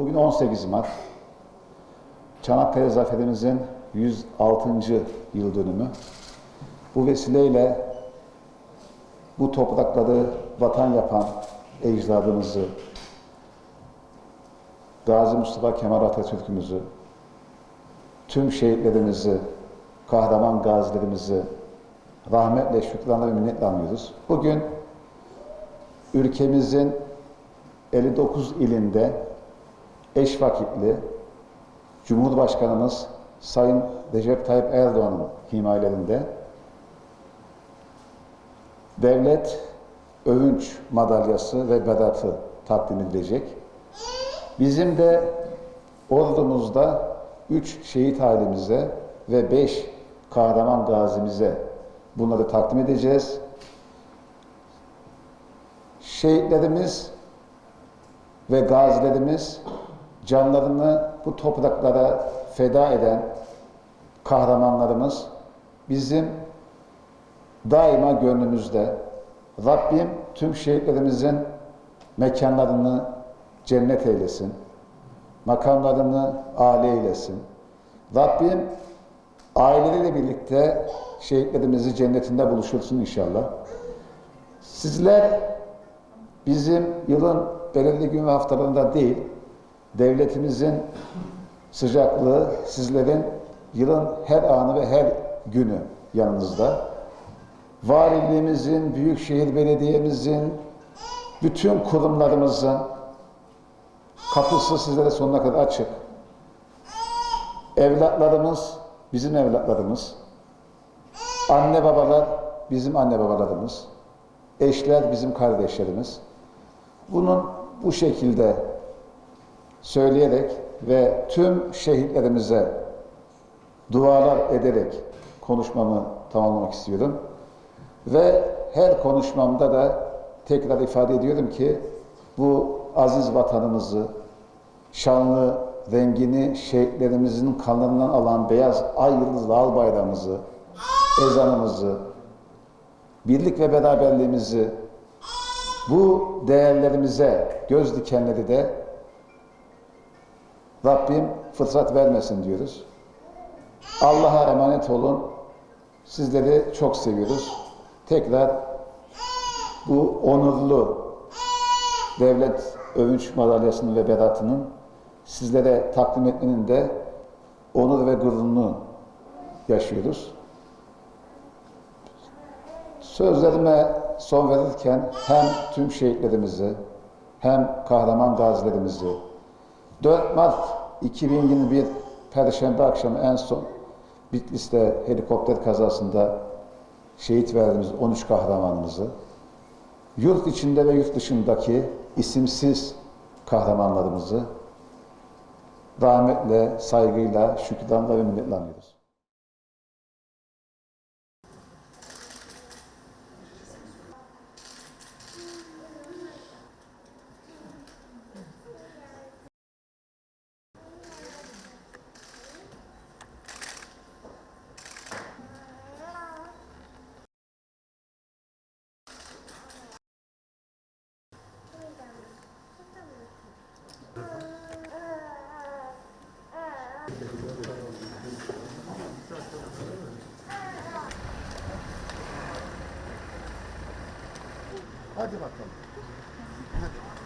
Bugün 18 Mart. Çanakkale Zaferimizin 106. yıl dönümü. Bu vesileyle bu toprakları vatan yapan ecdadımızı, Gazi Mustafa Kemal Atatürk'ümüzü, tüm şehitlerimizi, kahraman gazilerimizi rahmetle, şükranla ve minnetle anıyoruz. Bugün ülkemizin 59 ilinde eş vakitli Cumhurbaşkanımız Sayın Recep Tayyip Erdoğan'ın himayelerinde devlet övünç madalyası ve bedatı takdim edilecek. Bizim de ordumuzda üç şehit halimize ve beş kahraman gazimize bunları takdim edeceğiz. Şehitlerimiz ve gazilerimiz canlarını bu topraklara feda eden kahramanlarımız bizim daima gönlümüzde. Rabbim tüm şehitlerimizin mekanlarını cennet eylesin. Makamlarını âli eylesin. Rabbim aileleriyle birlikte şehitlerimizi cennetinde buluşursun inşallah. Sizler bizim yılın belirli gün ve haftalarında değil, devletimizin sıcaklığı sizlerin yılın her anı ve her günü yanınızda. Valiliğimizin, Büyükşehir Belediye'mizin, bütün kurumlarımızın kapısı sizlere sonuna kadar açık. Evlatlarımız bizim evlatlarımız. Anne babalar bizim anne babalarımız. Eşler bizim kardeşlerimiz. Bunun bu şekilde söyleyerek ve tüm şehitlerimize dualar ederek konuşmamı tamamlamak istiyorum. Ve her konuşmamda da tekrar ifade ediyorum ki bu aziz vatanımızı, şanlı rengini şehitlerimizin kanlarından alan beyaz ay yıldızlı al bayrağımızı, ezanımızı, birlik ve beraberliğimizi, bu değerlerimize göz dikenleri de Rabbim fıtrat vermesin diyoruz. Allah'a emanet olun. Sizleri çok seviyoruz. Tekrar bu onurlu devlet övünç madalyasının ve beratının sizlere takdim etmenin de onur ve gururunu yaşıyoruz. Sözlerime son verirken hem tüm şehitlerimizi hem kahraman gazilerimizi 4 Mart 2021 Perşembe akşamı en son Bitlis'te helikopter kazasında şehit verdiğimiz 13 kahramanımızı yurt içinde ve yurt dışındaki isimsiz kahramanlarımızı rahmetle, saygıyla, şükranla ve minnetle anıyoruz. Hadi bakalım. Hadi.